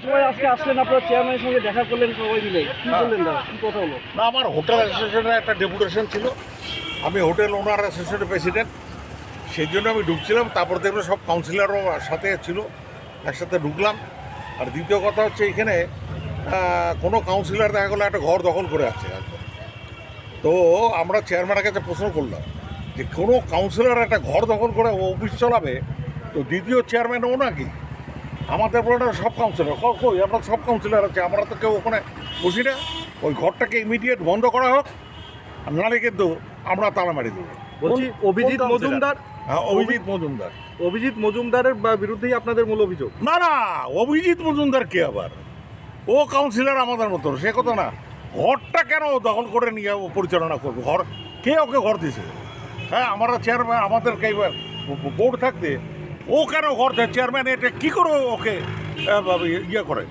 পৌরসভায় আজকে আসলেন আপনার চেয়ারম্যানের সঙ্গে দেখা করলেন সবাই মিলে। কি বললেন দাদা? কি কথা হলো? না আমার হোটেল অ্যাসোসিয়েশনের একটা ডেপুটেশন ছিল। আমি হোটেল ওনার অ্যাসোসিয়েশনের প্রেসিডেন্ট সেই জন্য আমি ঢুকছিলাম তারপর দেখলাম সব কাউন্সিলরও সাথে ছিল একসাথে ঢুকলাম। আর দ্বিতীয় কথা হচ্ছে এখানে কোনো কাউন্সিলর দেখা গেলো একটা ঘর দখল করে আছে। তো আমরা চেয়ারম্যানের কাছে প্রশ্ন করলাম যে কোনো কাউন্সিলর একটা ঘর দখল করে অফিস চালাবে? তো দ্বিতীয় চেয়ারম্যান ও নাকি? আমাদের বলে সব কাউন্সিলর কই আমরা সব কাউন্সিলর আছে আমরা তো কেউ ওখানে বসি না। ওই ঘরটাকে ইমিডিয়েট বন্ধ করা হোক নাহলে কিন্তু আমরা তালা মারি দেবো। বলছি অভিজিৎ মজুমদার? হ্যাঁ অভিজিৎ মজুমদার। অভিজিৎ মজুমদারের বিরুদ্ধেই আপনাদের মূল অভিযোগ? না না অভিজিৎ মজুমদার কে আবার? ও কাউন্সিলর আমাদের মতো সে কথা না। ঘরটা কেন দখল করে নিয়ে ও পরিচালনা করবে? ঘর কে ওকে ঘর দিছে হ্যাঁ আমরা চেয়ারম্যান আমাদের কে বোর্ড থাকতে ও কেন ঘর দেয়? চেয়ারম্যান এটা কী করে ওকে ইয়ে করে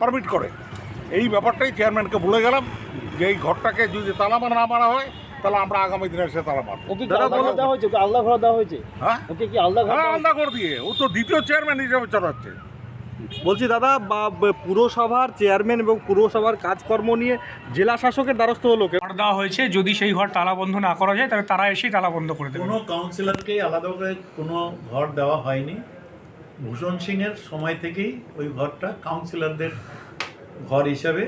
পারমিট করে? এই ব্যাপারটাই চেয়ারম্যানকে ভুলে গেলাম যে এই ঘরটাকে যদি তালা মারা না মারা হয় তাহলে আমরা আগামী দিনে সে তালা মারবো। ওকে আলাদা ঘর দেওয়া হয়েছে? ঘর হ্যাঁ? ওকে কি আলাদা ঘর হ্যাঁ আলাদা করে দিয়ে। ও তো দ্বিতীয় চেয়ারম্যান হিসেবে চালাচ্ছে। বলছি দাদা বা পুরসভার চেয়ারম্যান এবং পুরসভার কাজকর্ম নিয়ে জেলা শাসকের দ্বারস্থ হলো কে? ঘর দেওয়া হয়েছে যদি সেই ঘর তালাবন্ধ না করা যায় তাহলে তারা এসেই তালাবন্ধ করে দেবে। কোনো কাউন্সিলরকেই আলাদা করে কোনো ঘর দেওয়া হয়নি। ভূষণ সিংয়ের সময় থেকেই ওই ঘরটা কাউন্সিলরদের ঘর হিসাবে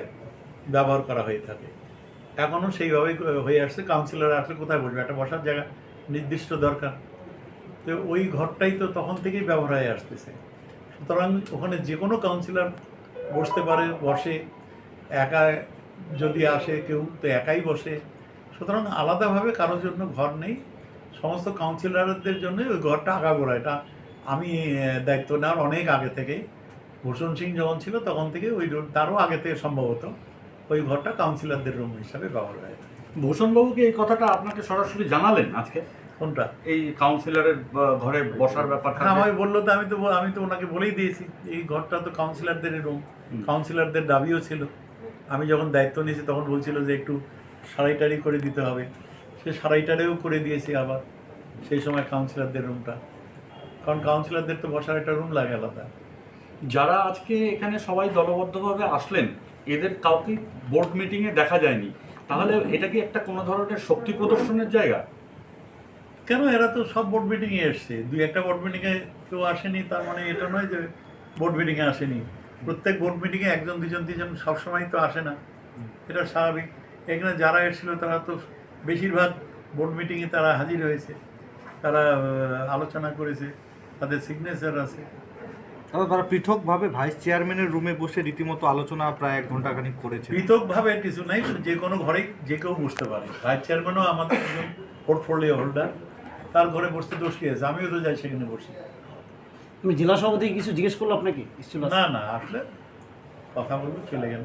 ব্যবহার করা হয়ে থাকে। এখনও সেইভাবেই হয়ে আসছে। কাউন্সিলর আসলে কোথায় বসবে? একটা বসার জায়গা নির্দিষ্ট দরকার। তো ওই ঘরটাই তো তখন থেকেই ব্যবহার হয়ে আসতেছে। সুতরাং ওখানে যে কোনো কাউন্সিলর বসতে পারে, বসে। একা যদি আসে, কেউ তো একাই বসে। সুতরাং আলাদাভাবে কারোর জন্য ঘর নেই। সমস্ত কাউন্সিলরদের জন্য ওই ঘরটা আগাগোড়া। এটা আমি দায়িত্ব নেওয়ার অনেক আগে থেকে। ভূষণ সিং যখন ছিল, তখন থেকে ওই রুম, তারও আগে থেকে সম্ভবত ওই ঘরটা কাউন্সিলরদের রুম হিসাবে ব্যবহার হয়। ভূষণবাবু কি এই কথাটা আপনাকে সরাসরি জানালেন আজকে? কোনটা? এই কাউন্সিলরের ঘরে বসার ব্যাপারটা হ্যাঁ, আমায় বলল তো আমি তো আমি তো ওনাকে বলেই দিয়েছি এই ঘরটা তো কাউন্সিলরদের রুম কাউন্সিলরদের দাবিও ছিল। আমি যখন দায়িত্ব নিয়েছি তখন বলছিল যে একটু সারাইটারি করে দিতে হবে। সে সারাইটারেও করে দিয়েছি আবার সেই সময় কাউন্সিলরদের রুমটা কারণ কাউন্সিলরদের তো বসার একটা রুম লাগে আলাদা। যারা আজকে এখানে সবাই দলবদ্ধভাবে আসলেন এদের কাউকে বোর্ড মিটিংয়ে দেখা যায়নি। তাহলে এটা কি একটা কোনো ধরনের শক্তি প্রদর্শনের জায়গা? কেন এরা তো সব বোর্ড মিটিংয়ে এসছে? দুই একটা বোর্ড মিটিংয়ে কেউ আসেনি তার মানে এটা নয় যে বোর্ড মিটিংয়ে আসেনি। প্রত্যেক বোর্ড মিটিংয়ে একজন দুজন তিনজন সবসময় তো আসে না। এটা স্বাভাবিক। এখানে যারা এসেছিল তারা তো বেশিরভাগ বোর্ড মিটিংয়ে তারা হাজির হয়েছে। তারা আলোচনা করেছে। তাদের সিগনেচার আছে। দাদা তারা পৃথকভাবে ভাইস চেয়ারম্যানের রুমে বসে রীতিমতো আলোচনা প্রায় এক ঘণ্টা খানিক করেছে। পৃথকভাবে কিছু নাই যে কোনো ঘরেই যে কেউ বসতে পারে। ভাইস চেয়ারম্যানও আমাদের পোর্টফোলিও হোল্ডার তার ঘরে বসতে দোষ কি আছে? আমিও তো যাই সেখানে বসি। আমি জেলা সভাপতি কিছু জিজ্ঞেস করল আপনাকে না না আসলে কথা বলব চলে গেল